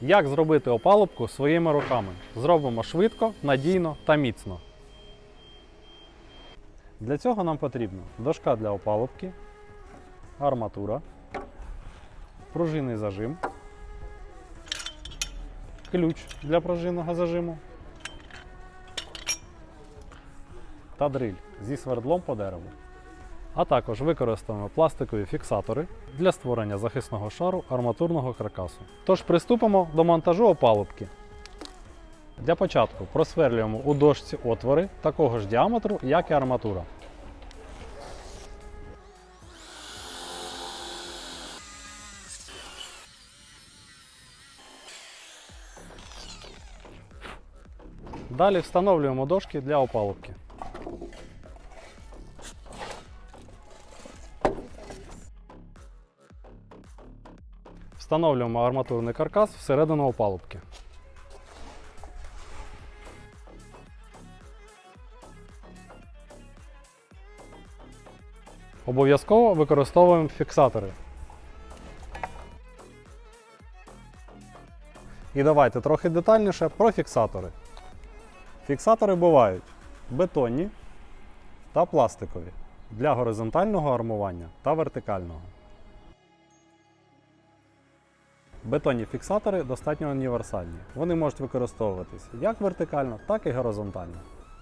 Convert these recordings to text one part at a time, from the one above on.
Як зробити опалубку своїми руками? Зробимо швидко, надійно та міцно. Для цього нам потрібна дошка для опалубки, арматура, пружинний зажим, ключ для пружинного зажиму та дриль зі свердлом по дереву. А також використаємо пластикові фіксатори для створення захисного шару арматурного каркасу. Тож приступимо до монтажу опалубки. Для початку просверлюємо у дошці отвори такого ж діаметру, як і арматура. Далі встановлюємо дошки для опалубки. Встановлюємо арматурний каркас всередину опалубки. Обов'язково використовуємо фіксатори. І давайте трохи детальніше про фіксатори. Фіксатори бувають бетонні та пластикові для горизонтального армування та вертикального. Бетонні фіксатори достатньо універсальні. Вони можуть використовуватись як вертикально, так і горизонтально.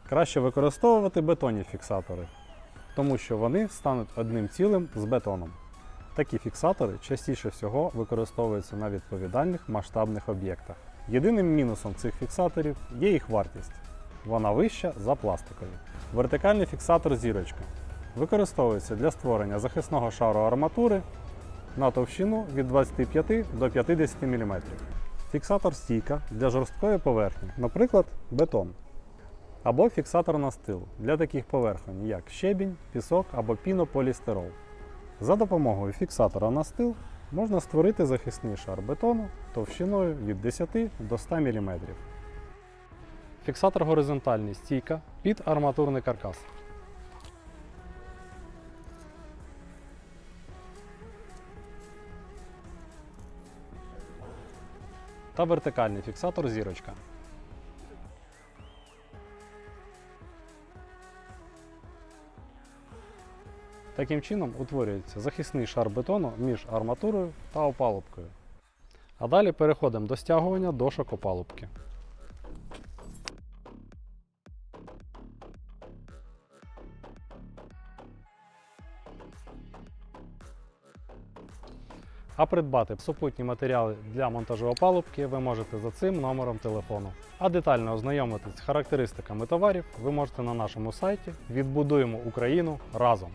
Краще використовувати бетонні фіксатори, тому що вони стануть одним цілим з бетоном. Такі фіксатори частіше всього використовуються на відповідальних масштабних об'єктах. Єдиним мінусом цих фіксаторів є їх вартість. Вона вища за пластикові. Вертикальний фіксатор зірочка використовується для створення захисного шару арматури на товщину від 25 до 50 мм. Фіксатор стійка для жорсткої поверхні, наприклад, бетон. Або фіксатор настил для таких поверхонь, як щебінь, пісок або пінополістирол. За допомогою фіксатора настил можна створити захисний шар бетону товщиною від 10 до 100 мм. Фіксатор горизонтальний стійка під арматурний каркас. Та вертикальний фіксатор зірочка. Таким чином утворюється захисний шар бетону між арматурою та опалубкою. А далі переходимо до стягування дошок опалубки. А придбати супутні матеріали для монтажу опалубки ви можете за цим номером телефону. А детально ознайомитись з характеристиками товарів ви можете на нашому сайті Відбудуємо Україну разом.